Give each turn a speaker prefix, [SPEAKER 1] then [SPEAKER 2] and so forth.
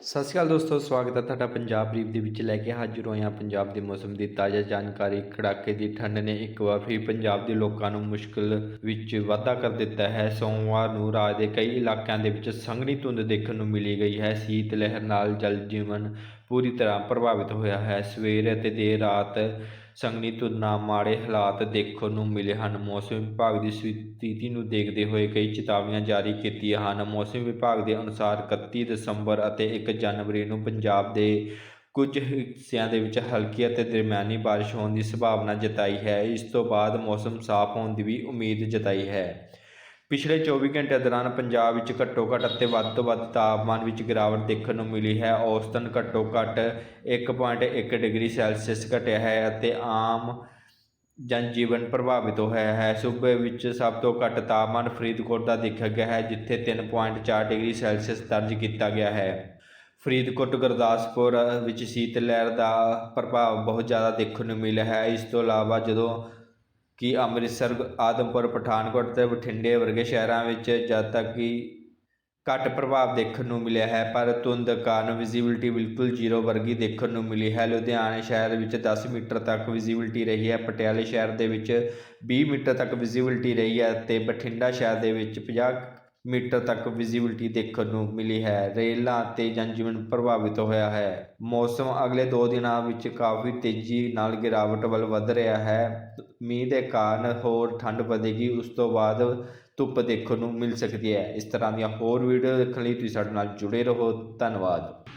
[SPEAKER 1] ਸਤਿ ਸ਼੍ਰੀ ਅਕਾਲ ਦੋਸਤੋ, ਸਵਾਗਤ ਹੈ ਤੁਹਾਡਾ ਪੰਜਾਬ ਬਰੀਫ ਦੇ ਵਿੱਚ ਲੈ ਕੇ ਹਾਜ਼ਰ ਹੋਏ ਹਾਂ ਪੰਜਾਬ ਦੇ ਮੌਸਮ ਦੀ ਤਾਜ਼ਾ ਜਾਣਕਾਰੀ। ਕੜਾਕੇ ਦੀ ਠੰਡ ਨੇ ਇੱਕ ਵਾਰ ਫਿਰ ਪੰਜਾਬ ਦੇ ਲੋਕਾਂ ਨੂੰ ਮੁਸ਼ਕਲ ਵਿੱਚ ਵਾਧਾ ਕਰ ਦਿੱਤਾ ਹੈ। ਸੋਮਵਾਰ ਨੂੰ ਰਾਜ ਦੇ ਕਈ ਇਲਾਕਿਆਂ ਦੇ ਵਿੱਚ ਸੰਘਣੀ ਧੁੰਦ ਦੇਖਣ ਨੂੰ ਮਿਲੀ ਗਈ ਹੈ। ਸੀਤ ਲਹਿਰ ਨਾਲ ਜਲ ਜੀਵਨ ਪੂਰੀ ਤਰ੍ਹਾਂ ਪ੍ਰਭਾਵਿਤ ਹੋਇਆ ਹੈ। ਸਵੇਰ ਅਤੇ ਦੇਰ ਰਾਤ ਸੰਘਣੀ ਧੁੰਦ ਮਾੜੇ ਹਾਲਾਤ ਦੇਖਣ ਨੂੰ ਮਿਲੇ ਹਨ। ਮੌਸਮ ਵਿਭਾਗ ਦੀ ਸਥਿਤੀ ਨੂੰ ਦੇਖਦੇ ਹੋਏ ਕਈ ਚੇਤਾਵਨੀਆਂ ਜਾਰੀ ਕੀਤੀਆਂ ਹਨ। ਮੌਸਮ ਵਿਭਾਗ ਦੇ ਅਨੁਸਾਰ 31 ਦਸੰਬਰ ਅਤੇ 1 ਜਨਵਰੀ ਨੂੰ ਪੰਜਾਬ ਦੇ ਕੁਝ ਹਿੱਸਿਆਂ ਦੇ ਵਿੱਚ ਹਲਕੀ ਅਤੇ ਦਰਮਿਆਨੀ ਬਾਰਿਸ਼ ਹੋਣ ਦੀ ਸੰਭਾਵਨਾ ਜਤਾਈ ਹੈ। ਇਸ ਤੋਂ ਬਾਅਦ ਮੌਸਮ ਸਾਫ਼ ਹੋਣ ਦੀ ਵੀ ਉਮੀਦ ਜਤਾਈ ਹੈ। ਪਿਛਲੇ 24 ਘੰਟਿਆਂ ਦੌਰਾਨ ਪੰਜਾਬ ਵਿੱਚ ਘੱਟੋ ਘੱਟ ਅਤੇ ਵੱਧ ਤੋਂ ਵੱਧ ਤਾਪਮਾਨ ਵਿੱਚ ਗਿਰਾਵਟ ਦੇਖਣ ਨੂੰ ਮਿਲੀ ਹੈ। ਔਸਤਨ ਘੱਟੋ ਘੱਟ 1.1 ਡਿਗਰੀ ਸੈਲਸੀਅਸ ਘਟਿਆ ਹੈ ਅਤੇ ਆਮ ਜਨਜੀਵਨ ਪ੍ਰਭਾਵਿਤ ਹੋਇਆ ਹੈ। ਸੂਬੇ ਵਿੱਚ ਸਭ ਤੋਂ ਘੱਟ ਤਾਪਮਾਨ ਫਰੀਦਕੋਟ ਦਾ ਦੇਖਿਆ ਗਿਆ ਹੈ, ਜਿੱਥੇ 3.4 ਡਿਗਰੀ ਸੈਲਸੀਅਸ ਦਰਜ ਕੀਤਾ ਗਿਆ ਹੈ। ਫਰੀਦਕੋਟ, ਗੁਰਦਾਸਪੁਰ ਵਿੱਚ ਸ਼ੀਤ ਲਹਿਰ ਦਾ ਪ੍ਰਭਾਵ ਬਹੁਤ ਜ਼ਿਆਦਾ ਦੇਖਣ ਨੂੰ ਮਿਲਿਆ ਹੈ। ਇਸ ਤੋਂ ਇਲਾਵਾ ਜਦੋਂ ਕਿ ਅੰਮ੍ਰਿਤਸਰ, ਆਦਮਪੁਰ, ਪਠਾਨਕੋਟ ਤੇ ਬਠਿੰਡੇ ਵਰਗੇ ਸ਼ਹਿਰਾਂ ਵਿੱਚ ਜਦ ਤੱਕ ਕਿ ਘੱਟ ਪ੍ਰਭਾਵ ਦੇਖਣ ਨੂੰ ਮਿਲਿਆ ਹੈ, ਪਰ ਧੁੰਦ ਕਾਰਨ ਵਿਜ਼ਿਬਿਲਟੀ ਬਿਲਕੁਲ ਜ਼ੀਰੋ ਵਰਗੀ ਦੇਖਣ ਨੂੰ ਮਿਲੀ ਹੈ। ਲੁਧਿਆਣਾ ਸ਼ਹਿਰ ਵਿੱਚ 10 ਮੀਟਰ ਤੱਕ ਵਿਜ਼ਿਬਿਲਟੀ ਰਹੀ ਹੈ, ਪਟਿਆਲੇ ਸ਼ਹਿਰ ਦੇ ਵਿੱਚ 20 ਮੀਟਰ ਤੱਕ ਵਿਜ਼ਿਬਿਲਟੀ ਰਹੀ ਹੈ ਤੇ ਬਠਿੰਡਾ ਸ਼ਹਿਰ ਦੇ ਵਿੱਚ 50 ਮੀਟਰ ਤੱਕ ਵਿਜ਼ਿਬਿਲਟੀ ਦੇਖਣ ਨੂੰ ਮਿਲੀ ਹੈ। ਰੇਲਾਂ ਤੇ ਜਨਜੀਵਨ ਪ੍ਰਭਾਵਿਤ ਹੋਇਆ ਹੈ। ਮੌਸਮ ਅਗਲੇ 2 ਦਿਨਾਂ ਵਿੱਚ ਕਾਫੀ ਤੇਜ਼ੀ ਨਾਲ ਗਿਰਾਵਟ ਵੱਲ ਵੱਧ ਰਿਹਾ ਹੈ। ਮੀਂਹ ਦੇ ਕਾਰਨ ਹੋਰ ਠੰਡ ਵਧੇਗੀ, ਉਸ ਤੋਂ ਬਾਅਦ ਧੁੱਪ ਦੇਖਣ ਨੂੰ ਮਿਲ ਸਕਦੀ ਹੈ। ਇਸ ਤਰ੍ਹਾਂ ਦੀਆਂ ਹੋਰ ਵੀਡੀਓ ਦੇਖਣ ਲਈ ਤੁਸੀਂ ਸਾਡੇ ਨਾਲ ਜੁੜੇ ਰਹੋ। ਧੰਨਵਾਦ।